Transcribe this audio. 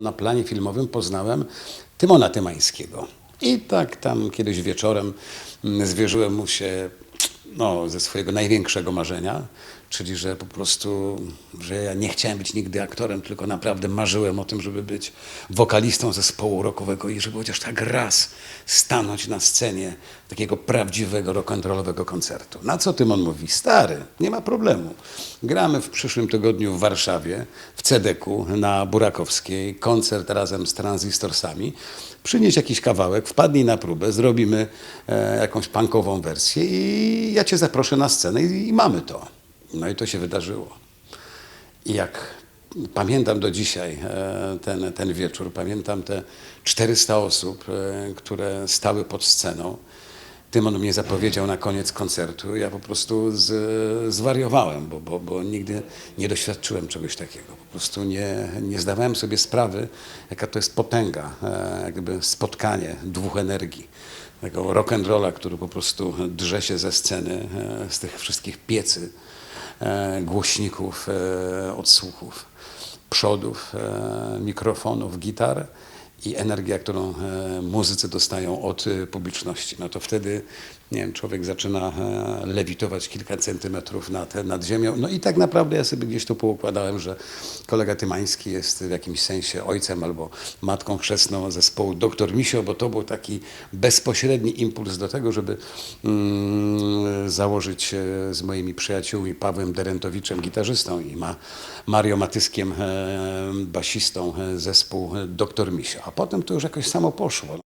Na planie filmowym poznałem Tymona Tymańskiego. I tak tam kiedyś wieczorem mm, zwierzyłem mu się no, ze swojego największego marzenia, czyli że po prostu, że ja nie chciałem być nigdy aktorem, tylko naprawdę marzyłem o tym, żeby być wokalistą zespołu rockowego i żeby chociaż tak raz stanąć na scenie takiego prawdziwego rock'n'rollowego koncertu. Na co Tymon mówi? Stary, nie ma problemu. Gramy w przyszłym tygodniu w Warszawie, w Cedeku na Burakowskiej, koncert razem z tranzystorsami. Przynieś jakiś kawałek, wpadnij na próbę, zrobimy e, jakąś punkową wersję i ja cię zaproszę na scenę i, i mamy to. No i to się wydarzyło. I jak pamiętam do dzisiaj e, ten, ten wieczór, pamiętam te 400 osób, e, które stały pod sceną. Tymon mnie zapowiedział na koniec koncertu. Ja po prostu z, zwariowałem, bo, bo, bo nigdy nie doświadczyłem czegoś takiego. Po prostu nie, nie zdawałem sobie sprawy, jaka to jest potęga, e, jakby spotkanie dwóch energii. Tego rock'n'rolla, który po prostu drze się ze sceny, z tych wszystkich piecy, głośników, e, odsłuchów, przodów, e, mikrofonów, gitar i energia, którą e, muzycy dostają od e, publiczności. No to wtedy, nie wiem, człowiek zaczyna e, lewitować kilka centymetrów nad, nad ziemią. No i tak naprawdę ja sobie gdzieś tu poukładałem, że kolega Tymański jest w jakimś sensie ojcem albo matką chrzestną zespołu Doktor Misio, bo to był taki bezpośredni impuls do tego, żeby mm, założyć z moimi przyjaciółmi Pawłem Derentowiczem, gitarzystą i ma, Mario Matyskiem, e, basistą, e, zespół Doktor Misio. A potem to już jakoś samo poszło.